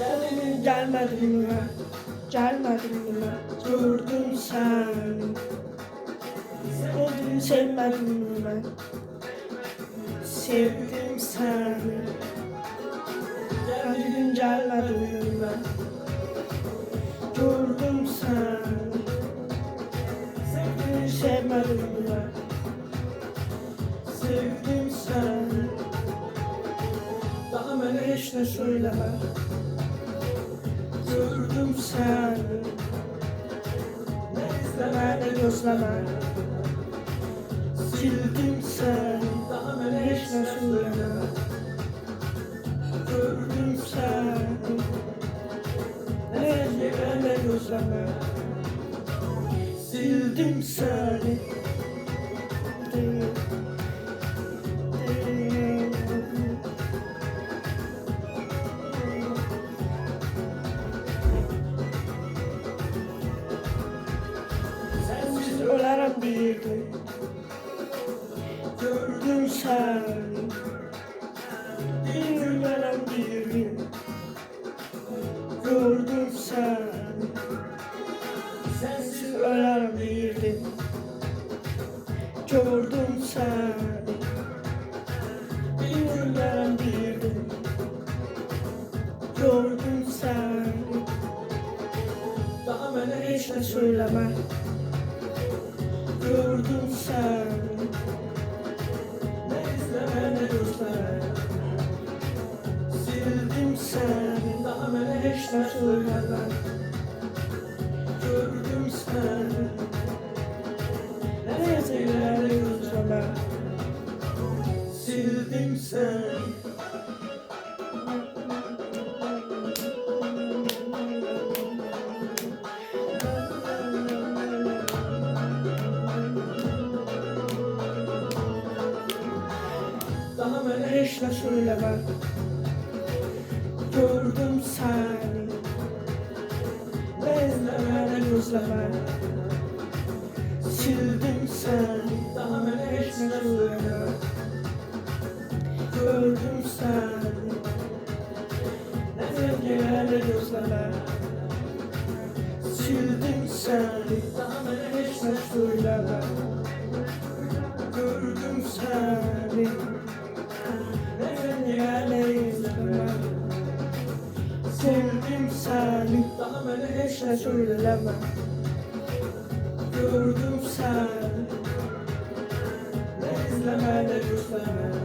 Geldin gelmedin mi? Gelmedin mi? Durdum sen. Sevdim sevmedin mi? Sevdim seni. Geldin gelmedin mi Durdum sen. Sevdim sevmedin mi ben? Sevdim seni. Daha bana hiç ne söyleme. Gördüm seni Ne izleme ne gözleme Sildim seni Daha bana hiç ne söyleme gözleme Sildim seni. Sensiz ölerim bir gün. Gördüm seni Sensiz ölerim bir gün Gördüm ölerim bir gün Gördüm seni Daha bana hiç ne söyleme. Gördüm seni Ne izleme ne gözleme Sildim seni. Daha bana hiç ne söyleme Sildim seni. Daha hiç ne söyleme Gördüm seni. Bezleme ne gözleme Sildim seni. Daha hiç ne söyleme Gördüm seni. Ne sevgine ne gözleme Sildim seni. Daha hiç söyleme Gördüm seni. Ne yerle izleme Sevdim seni. Daha bana hiç söyleme Gördüm seni. Ne izleme ne gözleme